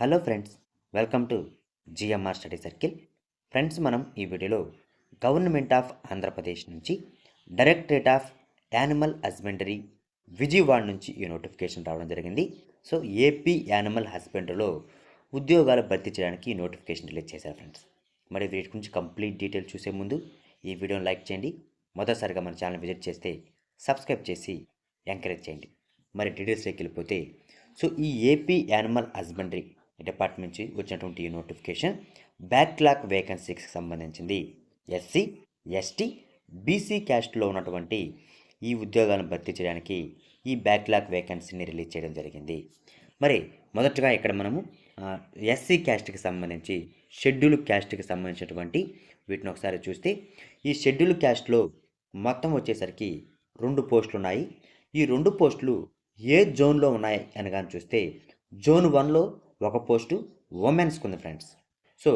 Hello friends welcome to GMR study circle. Friends మనం ఈ వీడియోలో గవర్నమెంట్ ఆఫ్ ఆంధ్రప్రదేశ్ నుంచి directorate of animal husbandry Vijayawada నుంచి ఈ నోటిఫికేషన్ రావడం జరిగింది. సో ఏపీ యానిమల్ హస్బెండరీలో ఉద్యోగాలు భర్తీ చేయడానికి ఈ నోటిఫికేషన్ రిలీజ్ చేశారు ఫ్రెండ్స్. మరి వీటి గురించి కంప్లీట్ డీటెయిల్ చూసే ముందు ఈ వీడియోని లైక్ చేయండి. మొదటిసారిగా మన ఛానల్ విజిట్ చేస్తే సబ్స్క్రైబ్ చేసి ఎంకరేజ్ చేయండి. మరి డీటెయిల్స్లోకి వెళ్ళిపోతే సో ఈ ఏపీ యానిమల్ హస్బెండరీ డిపార్ట్మెంట్ నుంచి వచ్చినటువంటి ఈ నోటిఫికేషన్ బ్యాక్లాక్ వేకెన్సీకి సంబంధించింది. ఎస్సీ ఎస్టీ బీసీ క్యాస్ట్లో ఉన్నటువంటి ఈ ఉద్యోగాలను భర్తీ చేయడానికి ఈ బ్యాక్లాగ్ వేకెన్సీని రిలీజ్ చేయడం జరిగింది. మరి మొదటగా ఇక్కడ మనము ఎస్సీ క్యాస్ట్కి సంబంధించి షెడ్యూల్ క్యాస్ట్కి సంబంధించినటువంటి వీటిని ఒకసారి చూస్తే ఈ షెడ్యూల్ క్యాస్ట్లో మొత్తం వచ్చేసరికి రెండు పోస్టులు ఉన్నాయి. ఈ రెండు పోస్టులు ఏ జోన్లో ఉన్నాయి అని కానీ చూస్తే జోన్ వన్లో ఒక పోస్టు ఉమెన్స్కి ఉంది ఫ్రెండ్స్ సో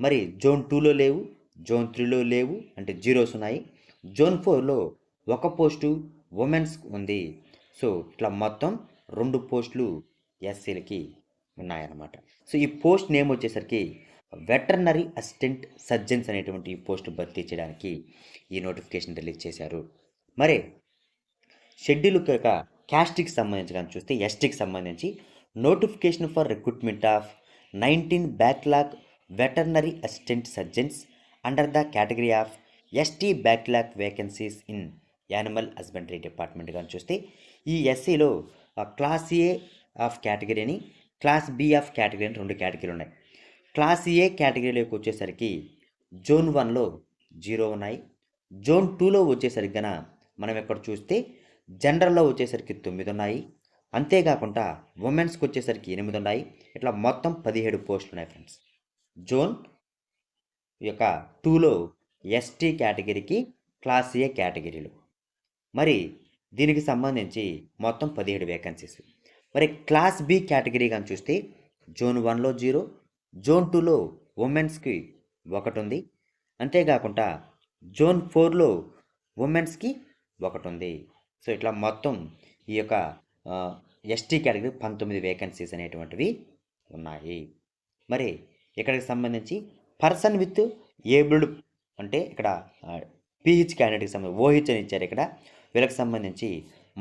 మరి జోన్ టూలో లేవు జోన్ త్రీలో లేవు అంటే జీరోస్ ఉన్నాయి. జోన్ ఫోర్లో ఒక పోస్టు ఉమెన్స్ ఉంది. సో ఇట్లా మొత్తం రెండు పోస్టులు ఎస్సీలకి ఉన్నాయన్నమాట. సో ఈ పోస్ట్ నేమ్ వచ్చేసరికి వెటర్నరీ అసిస్టెంట్ సర్జన్స్ అనేటువంటి ఈ పోస్ట్ భర్తీ చేయడానికి ఈ నోటిఫికేషన్ రిలీజ్ చేశారు. మరి షెడ్యూల్ కాక క్యాస్ట్కి సంబంధించి కానీ చూస్తే ఎస్టీకి సంబంధించి notification for recruitment of nineteen backlog veterinary assistant surgeons under the category of ST backlog vacancies in animal husbandry department కానీ చూస్తే ఈ ఎస్సీలో క్లాస్ ఏ ఆఫ్ కేటగిరీని క్లాస్ బి ఆఫ్ కేటగిరీ అని రెండు కేటగిరీలు ఉన్నాయి. క్లాస్ ఏ కేటగిరీలోకి వచ్చేసరికి జోన్ వన్లో జీరో ఉన్నాయి. జోన్ టూలో వచ్చేసరికి గన మనం ఇక్కడ చూస్తే జనరల్లో వచ్చేసరికి తొమ్మిది ఉన్నాయి. అంతేకాకుండా ఉమెన్స్కి వచ్చేసరికి ఎనిమిది ఉన్నాయి ఇట్లా మొత్తం పదిహేడు పోస్టులు ఉన్నాయి ఫ్రెండ్స్. జోన్ యొక్క టూలో ఎస్టీ కేటగిరీకి క్లాస్ ఏ కేటగిరీలు? మరి దీనికి సంబంధించి మొత్తం పదిహేడు వేకెన్సీస్ మరి క్లాస్ బి కేటగిరీ కానీ చూస్తే జోన్ వన్లో జీరో జోన్ టూలో ఉమెన్స్కి ఒకటి ఉంది అంతేకాకుండా జోన్ ఫోర్లో ఉమెన్స్కి ఒకటి ఉంది సో ఇట్లా మొత్తం ఈ యొక్క ఎస్టీ కేటగిరీ పంతొమ్మిది వేకెన్సీస్ అనేటువంటివి ఉన్నాయి. మరి ఇక్కడికి సంబంధించి పర్సన్ విత్ ఏబుల్డ్ అంటే ఇక్కడ పిహెచ్ క్యాండిడేట్కి సంబంధించి ఓహెచ్ అని ఇచ్చారు ఇక్కడ. వీళ్ళకి సంబంధించి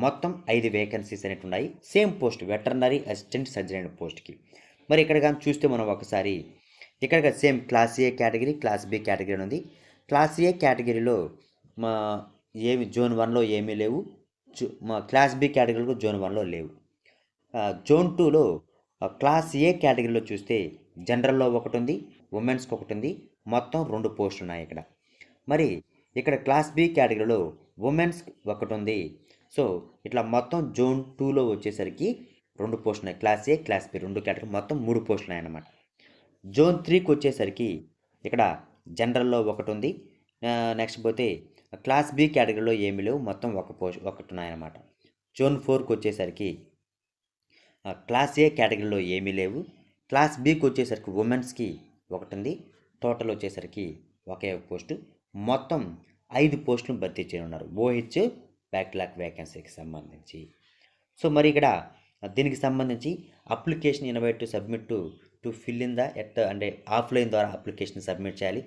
మొత్తం ఐదు వేకెన్సీస్ అనేవి ఉన్నాయి. Same post veterinary assistant surgery అనే పోస్ట్కి. మరి ఇక్కడ కానీ చూస్తే మనం ఒకసారి ఇక్కడ same class A category class B category ఉంది. క్లాస్ ఏ కేటగిరీలో మా ఏమి జోన్ వన్లో ఏమీ లేవు. మా క్లాస్ బి కేటగిరీలో జోన్ వన్లో లేవు. జోన్ టూలో క్లాస్ ఏ కేటగిరీలో చూస్తే జనరల్లో ఒకటి ఉంది ఉమెన్స్కి ఒకటి ఉంది మొత్తం రెండు పోస్టులు ఉన్నాయి ఇక్కడ. మరి ఇక్కడ క్లాస్ బి కేటగిరీలో ఉమెన్స్ ఒకటి ఉంది సో ఇట్లా మొత్తం జోన్ టూలో వచ్చేసరికి రెండు పోస్టులు ఉన్నాయి క్లాస్ ఏ క్లాస్ బి రెండు కేటగిరీ మొత్తం మూడు పోస్టులు ఉన్నాయి అన్నమాట. జోన్ త్రీకి వచ్చేసరికి ఇక్కడ జనరల్లో ఒకటి ఉంది నెక్స్ట్ పోతే క్లాస్ బి కేటగిరీలో ఏమీ లేవు మొత్తం ఒక పోస్ట్ ఒకటి ఉన్నాయన్నమాట. జోన్ ఫోర్కి వచ్చేసరికి క్లాస్ ఏ కేటగిరీలో ఏమీ లేవు. క్లాస్ బికి వచ్చేసరికి ఉమెన్స్కి ఒకటి ఉంది టోటల్ వచ్చేసరికి ఒకే ఒక పోస్టు. మొత్తం ఐదు పోస్టులు భర్తీ చేయనున్నారు. ఓహెచ్ బ్యాక్లాక్ వేకెన్సీకి సంబంధించి. సో మరి ఇక్కడ దీనికి సంబంధించి application invite to submit to to fill in the at అంటే ఆఫ్లైన్ ద్వారా అప్లికేషన్ సబ్మిట్ చేయాలి.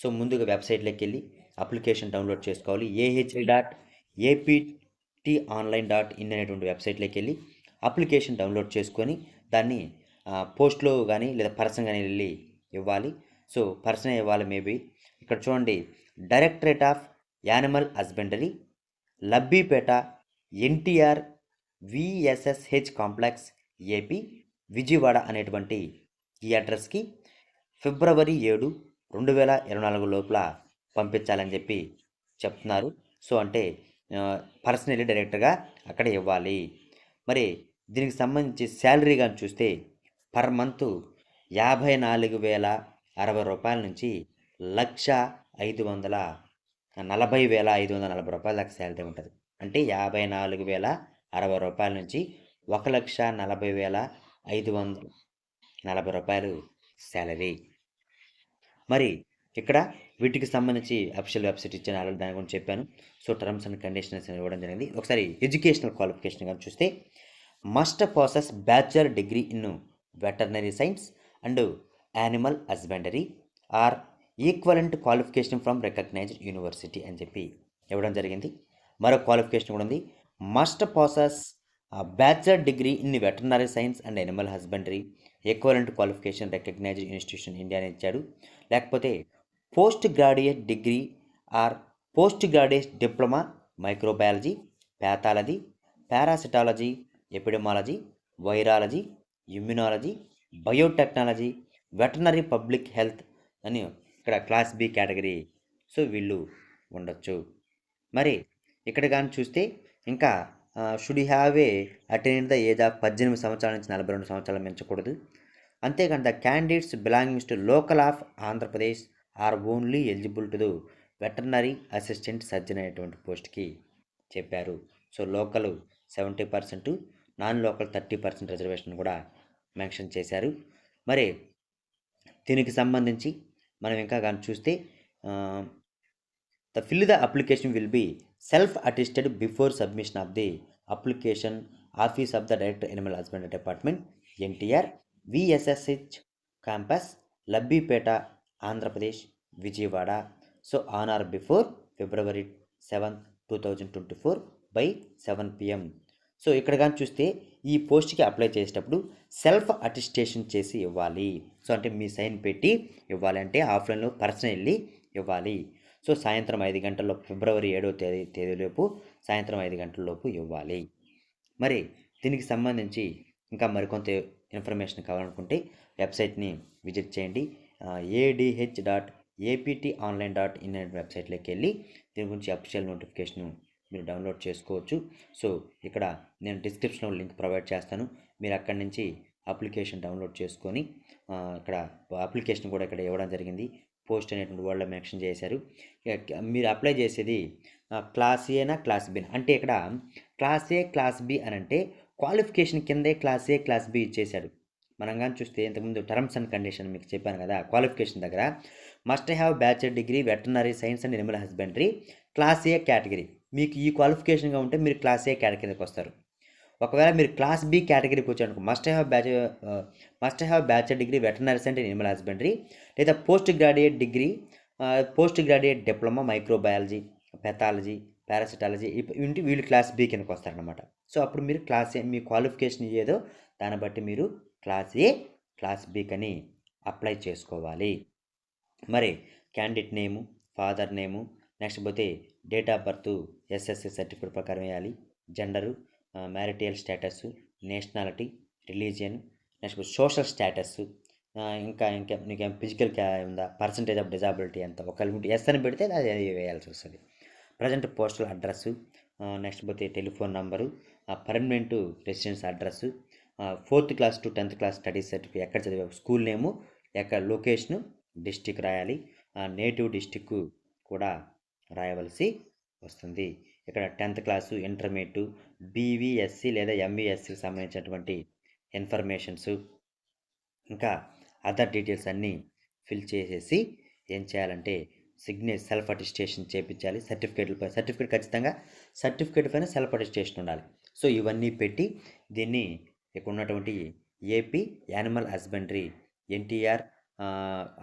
సో ముందుగా వెబ్సైట్లోకి వెళ్ళి అప్లికేషన్ డౌన్లోడ్ చేసుకోవాలి. AH dot APT online dot in అనేటువంటి వెబ్సైట్లోకి వెళ్ళి అప్లికేషన్ డౌన్లోడ్ చేసుకొని దాన్ని పోస్ట్లో కానీ లేదా పర్సన్ కానీ వెళ్ళి ఇవ్వాలి. సో పర్సన్ ఇవ్వాలి మేబీ. ఇక్కడ చూడండి directorate of animal husbandry Labbipet NTR VSSH complex AP Vijayawada అనేటువంటి ఈ అడ్రస్కి ఫిబ్రవరి ఏడు రెండు వేల ఇరవై నాలుగు లోపల పంపించాలని చెప్పి చెప్తున్నారు. సో అంటే పర్సనలీ డైరెక్ట్గా అక్కడ ఇవ్వాలి. మరి దీనికి సంబంధించి శాలరీ కానీ చూస్తే పర్ మంత్ యాభై నాలుగు వేల అరవై రూపాయల నుంచి లక్ష ఐదు వందల నలభై వేల ఐదు వందల నలభై రూపాయల దాకా శాలరీ ఉంటుంది. అంటే యాభై నాలుగు వేల అరవై రూపాయల నుంచి ఒక లక్ష నలభై వేల ఐదు వందల నలభై రూపాయలు శాలరీ. మరి ఇక్కడ వీటికి సంబంధించి అఫీషియల్ వెబ్సైట్ ఇచ్చిన ఆల్రెడీ దాని గురించి చెప్పాను. సో టర్మ్స్ అండ్ కండిషన్స్ ఇవ్వడం జరిగింది. ఒకసారి ఎడ్యుకేషనల్ క్వాలిఫికేషన్ కానీ చూస్తే must process bachelor degree in veterinary science and animal husbandry or equivalent qualification from recognised university అని చెప్పి ఇవ్వడం జరిగింది. మరో క్వాలిఫికేషన్ కూడా ఉంది. Must process bachelor degree in veterinary science and animal husbandry equivalent qualification recognised institution India అని ఇచ్చాడు. లేకపోతే post graduate degree or post graduate diploma microbiology pathology parasitology epidemiology virology immunology biotechnology veterinary public health అని ఇక్కడ class B category so వీళ్ళు ఉండొచ్చు. మరి ఇక్కడ కానీ చూస్తే ఇంకా should have a attend the age of పద్దెనిమిది సంవత్సరాల నుంచి నలభై రెండు సంవత్సరాలు మించకూడదు అంతేకాని the candidates belongings to local of Andhra Pradesh are only eligible to veterinary assistant surgeon అనేటువంటి పోస్ట్కి చెప్పారు. So local seventy percent non local thirty percent reservation కూడా మెన్షన్ చేశారు. మరి దీనికి సంబంధించి మనం ఇంకా కానీ చూస్తే the fill the application will be self attested before submission of the application office of the director animal husbandry department NTR VSSH campus Labbipet Andhra Pradesh Vijayawada. So on or before February seventh two thousand twenty four by seven PM so ఇక్కడ కానీ చూస్తే ఈ పోస్ట్కి apply చేసేటప్పుడు self attestation చేసి ఇవ్వాలి. So అంటే మీ sign పెట్టి ఇవ్వాలి అంటే ఆఫ్లైన్లో పర్సన్ వెళ్ళి ఇవ్వాలి. సో సాయంత్రం ఐదు గంటల్లో ఫిబ్రవరి ఏడో తేదీ తేదీలోపు సాయంత్రం ఐదు గంటలలోపు ఇవ్వాలి. మరి దీనికి సంబంధించి ఇంకా మరికొంత ఇన్ఫర్మేషన్ కావాలనుకుంటే వెబ్సైట్ని విజిట్ చేయండి. ADH dot APT online dot in అనే వెబ్సైట్లోకి వెళ్ళి దీని గురించి అఫిషియల్ నోటిఫికేషన్ మీరు డౌన్లోడ్ చేసుకోవచ్చు. సో ఇక్కడ నేను డిస్క్రిప్షన్లో లింక్ ప్రొవైడ్ చేస్తాను. మీరు అక్కడి నుంచి అప్లికేషన్ డౌన్లోడ్ చేసుకొని ఇక్కడ అప్లికేషన్ కూడా ఇక్కడ ఇవ్వడం జరిగింది. పోస్ట్ అనేటువంటి వాళ్ళు మెన్షన్ చేశారు. మీరు అప్లై చేసేది క్లాస్ ఏనా క్లాస్ బి అంటే ఇక్కడ క్లాస్ ఏ క్లాస్ బి అని అంటే క్వాలిఫికేషన్ కిందే క్లాస్ ఏ క్లాస్ బి ఇచ్చేశాడు. మనం కానీ చూస్తే ఇంతకుముందు టర్మ్స్ అండ్ కండిషన్ మీకు చెప్పాను కదా క్వాలిఫికేషన్ దగ్గర. Must have bachelor degree veterinary science and animal husbandry class A category. మీకు ఈ క్వాలిఫికేషన్గా ఉంటే మీరు క్లాస్ ఏ కేటగిరీకి వస్తారు. ఒకవేళ మీరు క్లాస్ బి కేటగిరీకి వచ్చారనుకో must have batch must have bachelor degree veterinary science and animal husbandry లేదా post graduate degree post graduate diploma microbiology pathology parasitology ఇంటి వీళ్ళు క్లాస్ బి కిందకి వస్తారనమాట సో అప్పుడు మీరు క్లాస్ ఏ మీ క్వాలిఫికేషన్ ఏదో దాన్ని బట్టి మీరు క్లాస్ ఏ క్లాస్ బి కని అప్లై చేసుకోవాలి. మరి candidate name father name next పోతే date of birth SSC certificate ప్రకారం వేయాలి. Gender marital status nationality religion next social status ఇంకా ఇంకా నీకు ఫిజికల్ ఉందా? పర్సంటేజ్ ఆఫ్ డిజాబిలిటీ ఎంత? ఒకవేళ ఎస్ అని పెడితే అది వేయాల్సి వస్తుంది. ప్రజెంట్ పోస్టల్ అడ్రస్ నెక్స్ట్ పోతే telephone number permanent residence address fourth class to tenth class study certificate ఎక్కడ చదివా స్కూల్ నేము ఎక్కడ లొకేషను డిస్టిక్ రాయాలి. నేటివ్ డిస్టిక్ కూడా రాయవలసి వస్తుంది. ఇక్కడ టెన్త్ క్లాసు ఇంటర్మీడియట్ బీవీఎస్సి లేదా ఎంవీఎస్సికి సంబంధించినటువంటి ఇన్ఫర్మేషన్స్. ఇంకా అదర్ డీటెయిల్స్ అన్నీ ఫిల్ చేసేసి ఏం చేయాలంటే సిగ్నేచర్ సెల్ఫ్ అటిస్టేషన్ చేయించాలి సర్టిఫికేట్లపై సర్టిఫికేట్ ఖచ్చితంగా సర్టిఫికేట్ పైన సెల్ఫ్ అటిస్టేషన్ ఉండాలి. సో ఇవన్నీ పెట్టి దీన్ని ఇక్కడ ఉన్నటువంటి ఏపీ యానిమల్ హస్బెండరీ ఎన్టీఆర్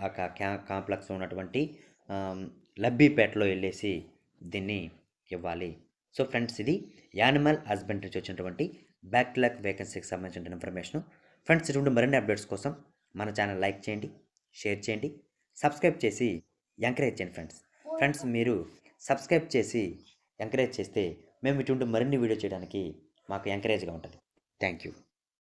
ఆ కాంప్లెక్స్ ఉన్నటువంటి లబ్బీపేటలో వెళ్ళేసి దీన్ని ఇవ్వాలి. సో ఫ్రెండ్స్ ఇది యానిమల్ హస్బెండ్ నుంచి వచ్చినటువంటి బ్యాక్ వేకెన్సీకి సంబంధించిన ఇన్ఫర్మేషన్. ఫ్రెండ్స్ ఇటువంటి మరిన్ని అప్డేట్స్ కోసం మన ఛానల్ లైక్ చేయండి షేర్ చేయండి సబ్స్క్రైబ్ చేసి ఎంకరేజ్ చేయండి ఫ్రెండ్స్. ఫ్రెండ్స్ మీరు సబ్స్క్రైబ్ చేసి ఎంకరేజ్ చేస్తే మేము ఇటువంటి మరిన్ని వీడియో చేయడానికి మాకు ఎంకరేజ్గా ఉంటుంది. Thank you.